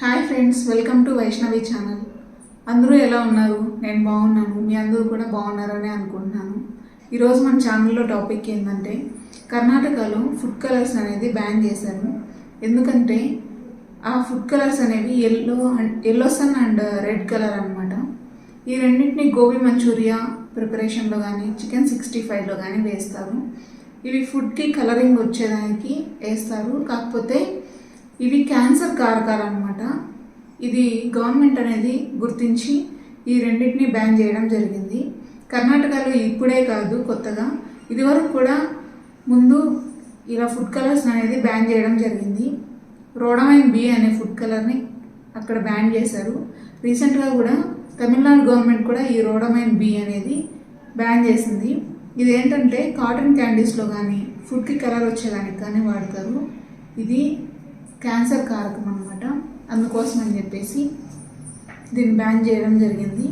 Hi friends welcome to Vaishnavi channel అందరూ ఎలా ఉన్నారు? నేను బాగున్నాను. మీ అందరూ కూడా బాగున్నారని అనుకుంటున్నాను. ఈరోజు మన ఛానల్లో టాపిక్ ఏంటంటే కర్ణాటకలో ఫుడ్ కలర్స్ అనేది బ్యాన్ చేశారు. ఎందుకంటే ఆ ఫుడ్ కలర్స్ అనేవి yellow and yellow sun and red colour అనమాట ఈ రెండింటిని గోబీ మంచూరియా ప్రిపరేషన్లో కానీ చికెన్ సిక్స్టీ ఫైవ్లో కానీ వేస్తారు. ఇవి ఫుడ్కి కలరింగ్ వచ్చేదానికి వేస్తారు. కాకపోతే ఇవి క్యాన్సర్ కారకాలు అనమాట ఇది గవర్నమెంట్ అనేది గుర్తించి ఈ రెండింటిని బ్యాన్ చేయడం జరిగింది. కర్ణాటకలో ఇప్పుడే కాదు కొత్తగా. ఇదివరకు కూడా ముందు ఇలా ఫుడ్ కలర్స్ అనేది బ్యాన్ చేయడం జరిగింది. రోడమైన్ బి అనే ఫుడ్ కలర్ని అక్కడ బ్యాన్ చేశారు. రీసెంట్గా కూడా తమిళనాడు గవర్నమెంట్ కూడా ఈ రోడమైన్ బి అనేది బ్యాన్ చేసింది. ఇది ఏంటంటే కాటన్ క్యాండీస్లో కానీ ఫుడ్కి కలర్ వచ్చేదానికి కానీ వాడతారు. ఇది క్యాన్సర్ కారకం అనమాట అందుకోసం అని చెప్పేసి దీన్ని బ్యాన్ చేయడం జరిగింది.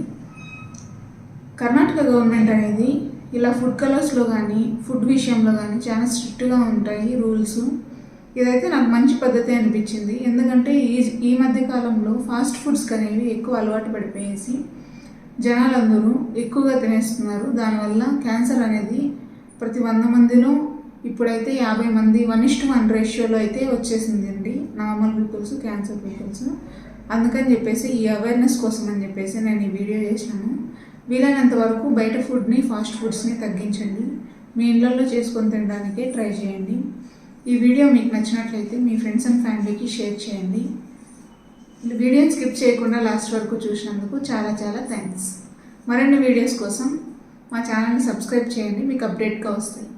కర్ణాటక గవర్నమెంట్ అనేది ఇలా ఫుడ్ కలర్స్లో కానీ ఫుడ్ విషయంలో కానీ చాలా స్ట్రిక్ట్గా ఉంటాయి రూల్స్ ఇదైతే నాకు మంచి పద్ధతి అనిపించింది. ఎందుకంటే ఈ ఈ మధ్య కాలంలో ఫాస్ట్ ఫుడ్స్కి అనేవి ఎక్కువ అలవాటు పడిపోయేసి జనాలందరూ ఎక్కువగా తినేస్తున్నారు. దానివల్ల క్యాన్సర్ అనేది ప్రతి వంద మందిలో ఇప్పుడైతే యాభై మంది వన్ ఇస్ట్ వన్ రేషియోలో అయితే వచ్చేసింది అండి నార్మల్ పీపుల్స్ క్యాన్సర్ పీపుల్స్. అందుకని చెప్పేసి ఈ అవేర్నెస్ కోసం అని చెప్పేసి నేను ఈ వీడియో చేసినాను వీలైనంత వరకు బయట ఫుడ్ని ఫాస్ట్ ఫుడ్స్ని తగ్గించండి. మీ ఇళ్ళల్లో చేసుకొని తినడానికే ట్రై చేయండి. ఈ వీడియో మీకు నచ్చినట్లయితే మీ ఫ్రెండ్స్ అండ్ ఫ్యామిలీకి షేర్ చేయండి. వీడియోని స్కిప్ చేయకుండా లాస్ట్ వరకు చూసినందుకు చాలా చాలా థ్యాంక్స్ మరిన్ని వీడియోస్ కోసం మా ఛానల్ని సబ్స్క్రైబ్ చేయండి. మీకు అప్డేట్గా వస్తాయి.